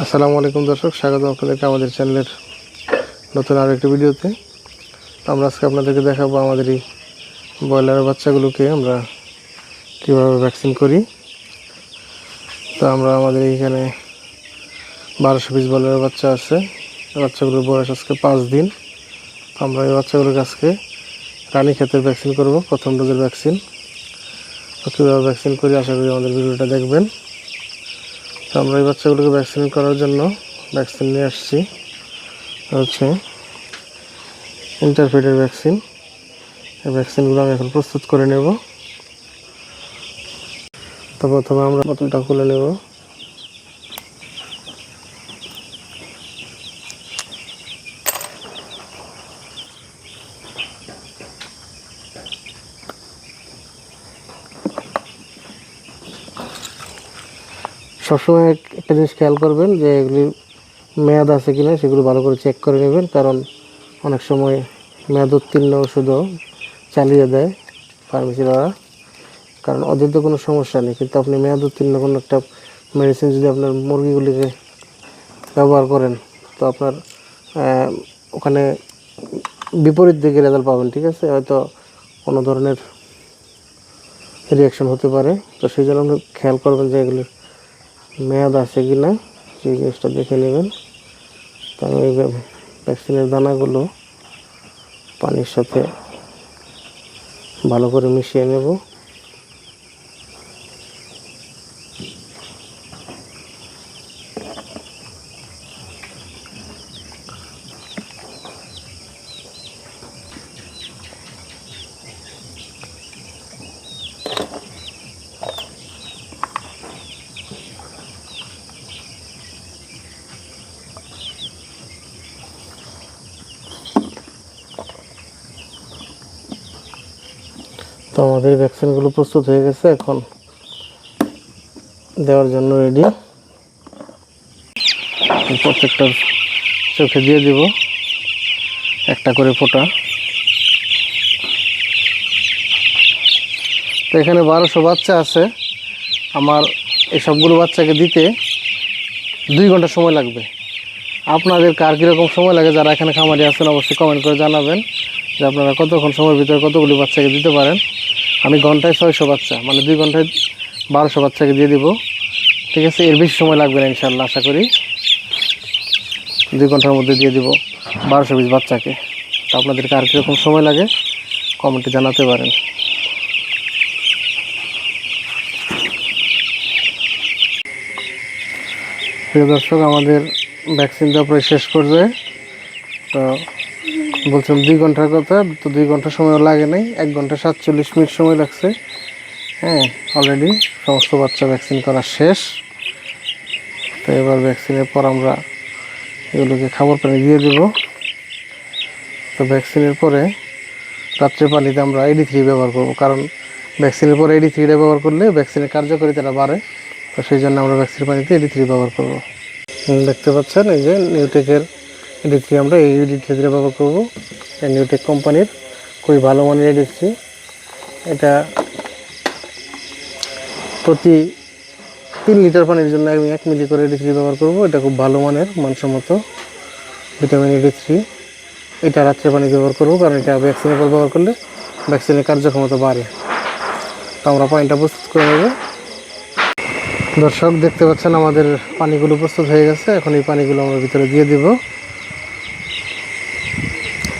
আসসালামু আলাইকুম দর্শক, স্বাগত আপনাদেরকে আমাদের চ্যানেলের নতুন আরও একটি ভিডিওতে আমরা আজকে আপনাদেরকে দেখাবো আমাদের এই ব্রয়লারের বাচ্চাগুলোকে আমরা কীভাবে ভ্যাকসিন করি। তো আমরা আমাদের এইখানে বারোশো পিস ব্রয়লারের বাচ্চা আছে। বাচ্চাগুলোর বয়স আজকে পাঁচ দিন। আমরা এই বাচ্চাগুলোকে আজকে রানী ক্ষেতের ভ্যাকসিন করব, প্রথম ডোজের ভ্যাকসিন কীভাবে ভ্যাকসিন করি আশা করি আমাদের ভিডিওটা দেখবেন। তো আমরা এই বাচ্চাগুলোকে ভ্যাকসিন করার জন্য ভ্যাকসিন নিয়ে আসছি। হচ্ছে ইন্টারফিডের ভ্যাকসিন এই ভ্যাকসিনগুলো আমি এখন প্রস্তুত করে নেব। তো প্রথমে আমরা বোতলটা খুলে নেব। সবসময় এক- একটা জিনিস খেয়াল করবেন যে এগুলির মেয়াদ আছে কিনা সেগুলো ভালো করে চেক করে নেবেন, কারণ অনেক সময় মেয়াদ উত্তীর্ণ ওষুধও চালিয়ে দেয় ফার্মেসিরা কারণ তো কোনো সমস্যা নেই, কিন্তু আপনি মেয়াদ উত্তীর্ণ কোনো একটা মেডিসিন যদি আপনার মুরগিগুলিকে ব্যবহার করেন, তো আপনার ওখানে বিপরীত দিকে রেজাল্ট পাবেন, ঠিক আছে? হয়তো কোনো ধরনের রিয়াকশন হতে পারে। তো সেই জন্য আপনি খেয়াল করবেন যে এগুলির মেয়াদ আছে কি না, সেই জিনিসটা দেখে নেবেন। তার এই ভ্যাকসিনের দানাগুলো পানির সাথে ভালো করে মিশিয়ে নেব। তো আমাদের ভ্যাকসিনগুলো প্রস্তুত হয়ে গেছে এখন দেওয়ার জন্য রেডি প্রত্যেকটার চোখে দিয়ে দিব। একটা করে ফোঁটা। তো এখানে বারোশো বাচ্চা আছে। আমার এই সবগুলো বাচ্চাকে দিতে দুই ঘণ্টা সময় লাগবে। আপনাদের কার কীরকম সময় লাগে, যারা এখানে খামারি আছেন, অবশ্যই কমেন্ট করে জানাবেন। যে আপনারা কতক্ষণ সময়ের ভিতরে কতগুলি বাচ্চাকে দিতে পারেন? আমি ঘন্টায় ছয়শো বাচ্চা মানে দুই ঘন্টায় বারোশো বাচ্চাকে দিয়ে দিব। ঠিক আছে? এর বেশি সময় লাগবে না ইনশাল্লাহ আশা করি। দুই ঘণ্টার মধ্যে দিয়ে দিব বারোশো পিস বাচ্চাকে। তো আপনাদেরকে আর কীরকম সময় লাগে? কমেন্টে জানাতে পারেন। প্রিয় দর্শক, আমাদের ভ্যাকসিন দেওয়া প্রায় শেষ পর্যায়ে। তো বলছিলাম দুই ঘণ্টার কথা, তো দুই ঘণ্টা সময় লাগে নাই, এক ঘণ্টা সাতচল্লিশ মিনিট সময় লাগছে। হ্যাঁ অলরেডি সমস্ত বাচ্চা ভ্যাকসিন করা শেষ। তো এবার ভ্যাকসিনের পর আমরা এগুলোকে খাবার পানি দিয়ে দেব। তো ভ্যাকসিনের পরে রাত্রে পানিতে আমরা এডি থ্রি ব্যবহার করব, কারণ ভ্যাকসিনের পরে এডি থ্রিটা ব্যবহার করলে ভ্যাকসিনের কার্যকারিতাটা বাড়ে। তো সেই জন্য আমরা ভ্যাকসিনের পানিতে এডি থ্রি ব্যবহার করব। দেখতে পাচ্ছেন, এই যে নিউটেকের এডি আমরা এই এডি থ্রি ব্যবহার করব। নিউটেক কোম্পানির খুবই ভালো মানের এডি এটা প্রতি তিন লিটার পানির জন্য আমি এক মিলি করে এডি ব্যবহার করব। এটা খুব ভালো মানের, মানসম্মত ভিটামিন এডি থ্রি এটা রাত্রে পানি ব্যবহার করব, কারণ এটা ভ্যাকসিনের পর ব্যবহার করলে ভ্যাকসিনের কার্যক্ষমতা বাড়ে। তো আমরা পানিটা প্রস্তুত করে নেব। দর্শক, দেখতে পাচ্ছেন আমাদের পানিগুলো প্রস্তুত হয়ে গেছে। এখন এই পানিগুলো আমরা ভিতরে দিয়ে দিব।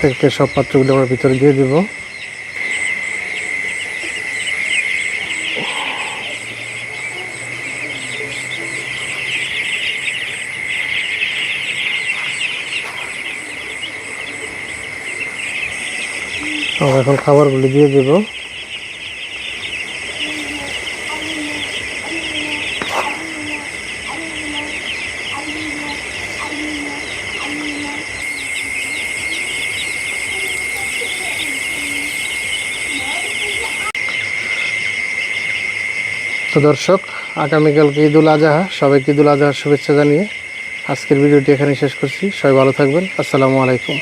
থেকে সব পাত্রগুলো আমরা ভিতরে দিয়ে দেব। এখন খাবারগুলি দিয়ে দেব। তো দর্শক আগামীকালকে ঈদুল আজহা। সবাইকে ঈদুল আজহার শুভেচ্ছা জানিয়ে আজকের ভিডিওটি এখানে শেষ করছি। সবাই ভালো থাকবেন। আসসালামু আলাইকুম।